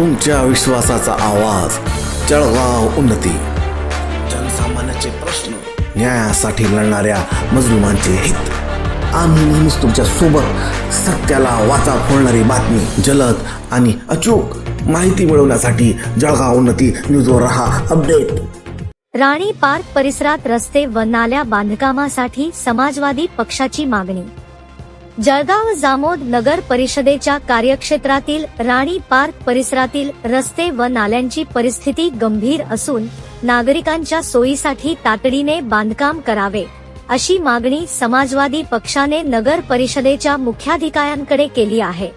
तुमच्या विश्वासाचा आवाज. जळगाव उन्नती. जनसामान्याचे प्रश्न न्यायासाठी लढणाऱ्या मजलुमांचे हित. आम्ही नेहमीच तुमच्यासोबत सत्याला वाचा फोडणारी बातमी जलद आणि अचूक माहिती मिळवण्यासाठी जळगाव उन्नती न्यूजवर रहा अपडेट. राणी पार्क परिसरात रस्ते व नाल्या बांधकामासाठी समाजवादी पक्षाची मागणी. जळगाव जामोद नगर परिषदेच्या कार्यक्षेत्रातील राणी पार्क परिसरातील रस्ते व नाल्यांची परिस्थिती गंभीर असून नागरिकांच्या सोयीसाठी तातडीने बांधकाम करावे अशी मागणी समाजवादी पक्षाने नगर परिषदेच्या मुख्याधिकाऱ्यांकडे केली आहे.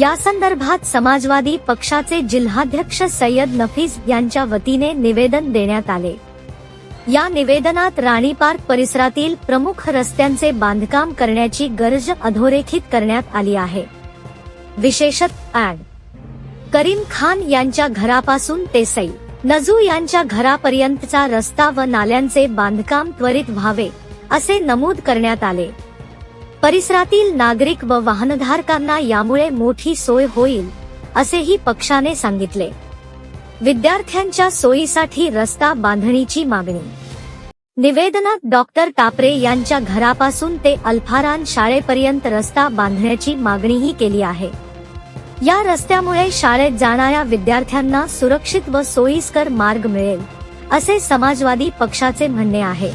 या संदर्भात समाजवादी पक्षाचे जिल्हाध्यक्ष सय्यद नफीस यांच्या वतीने निवेदन देण्यात आले. या निवेदनात राणी पार्क परिसरातील प्रमुख रस्त्यांचे बांधकाम करण्याची गरज अधोरेखित करण्यात आली आहे. विशेषत ऍड करीम खान यांच्या घरापासून ते सई. नजू यांच्या घरापर्यंतचा रस्ता व नाल्यांचे बांधकाम त्वरित व्हावे असे नमूद करण्यात आले. परिसरातील नागरिक व वाहनधारकांना यामुळे मोठी सोय होईल असेही पक्षाने सांगितले. विद्यार्थ्यांच्या सोयीसाठी रस्ता बांधणीची मागणी. निवेदनात डॉक्टर टापरे यांच्या घरापासून ते अल्फारान शाळेपर्यंत रस्ता बांधण्याची मागणीही केली आहे. या रस्त्यामुळे शाळेत जाणाऱ्या विद्यार्थ्यांना सुरक्षित व सोयीस्कर मार्ग मिळेल असे समाजवादी पक्षाचे म्हणणे आहे.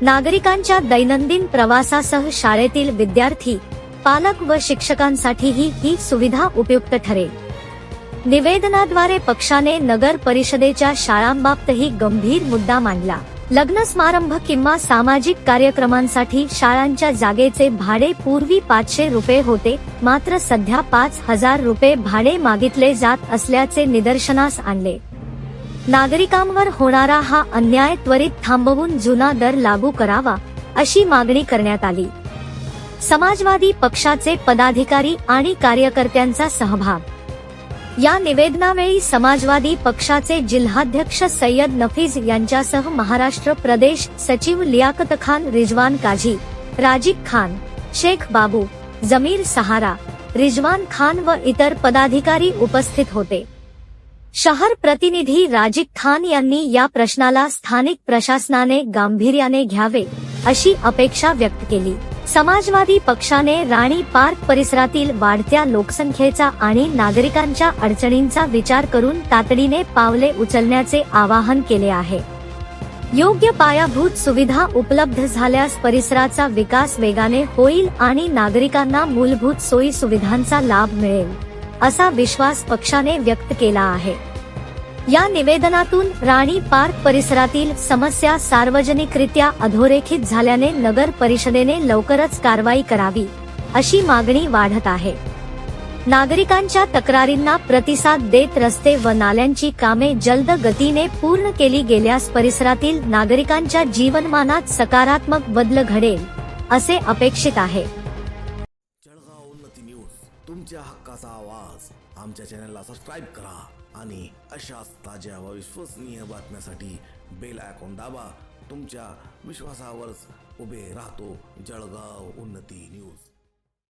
नागरिकांच्या दैनंदिन प्रवासासह शाळेतील विद्यार्थी पालक व शिक्षकांसाठीही ही सुविधा उपयुक्त ठरेल. निवेदनाद्वारे पक्षाने नगर परिषदेच्या शाळांबाबतही गंभीर मुद्दा मांडला. लग्न समारंभ किंवा सामाजिक कार्यक्रमांसाठी शाळांच्या जागेचे भाडे पूर्वी पाचशे रुपये होते मात्र सध्या पाच हजार रुपये भाडे मागितले जात असल्याचे निदर्शनास आणले. नागरिकांवर होणारा हा अन्याय त्वरित थांबवून जुना दर लागू करावा अशी मागणी करण्यात आली. समाजवादी पक्षाचे पदाधिकारी आणि कार्यकर्त्यांचा सहभाग या निवेदनावेळी समाजवादी पक्षाचे जिल्हाध्यक्ष सय्यद नफीज यांच्यासह महाराष्ट्र प्रदेश सचिव लियाकत खान रिजवान काझी राजीब खान शेख बाबू जमीर सहारा रिजवान खान व इतर पदाधिकारी उपस्थित होते. शहर प्रतिनिधी राजीब खान यांनी या प्रश्नाला स्थानिक प्रशासनाने गांभीर्याने घ्यावे अशी अपेक्षा व्यक्त केली. समाजवादी पक्षाने राणी पार्क परिसरातील वाढत्या लोकसंख्येचा आणि नागरिकांच्या अडचणींचा विचार करून तातडीने पावले उचलण्याचे आवाहन केले आहे. योग्य पायाभूत सुविधा उपलब्ध झाल्यास परिसराचा विकास वेगाने होईल आणि नागरिकांना मूलभूत सोयी सुविधांचा लाभ मिळेल असा विश्वास पक्षाने व्यक्त केला आहे. या निवेदनातून राणी पार्क परिसरातील समस्या सार्वजनिकरित्या अधोरेखित झाल्याने नगर परिषदेने लवकरच कारवाई करावी अशी मागणी वाढत आहे. नागरिकांच्या तक्रारींना प्रतिसाद देत रस्ते व नाल्यांची कामे जलद गतीने पूर्ण केली गेल्यास परिसरातील नागरिकांच्या जीवनमानात सकारात्मक बदल घडेल असे अपेक्षित आहे. तुमच्या हक्काचा आवाज. आमच्या चॅनलला सबस्क्राईब करा. आणि अशाच ताज्या व विश्वसनीय बातम्यासाठी बेल आयकॉन दाबा. तुमच्या विश्वासावरच उभे राहतो जळगाव उन्नती न्यूज.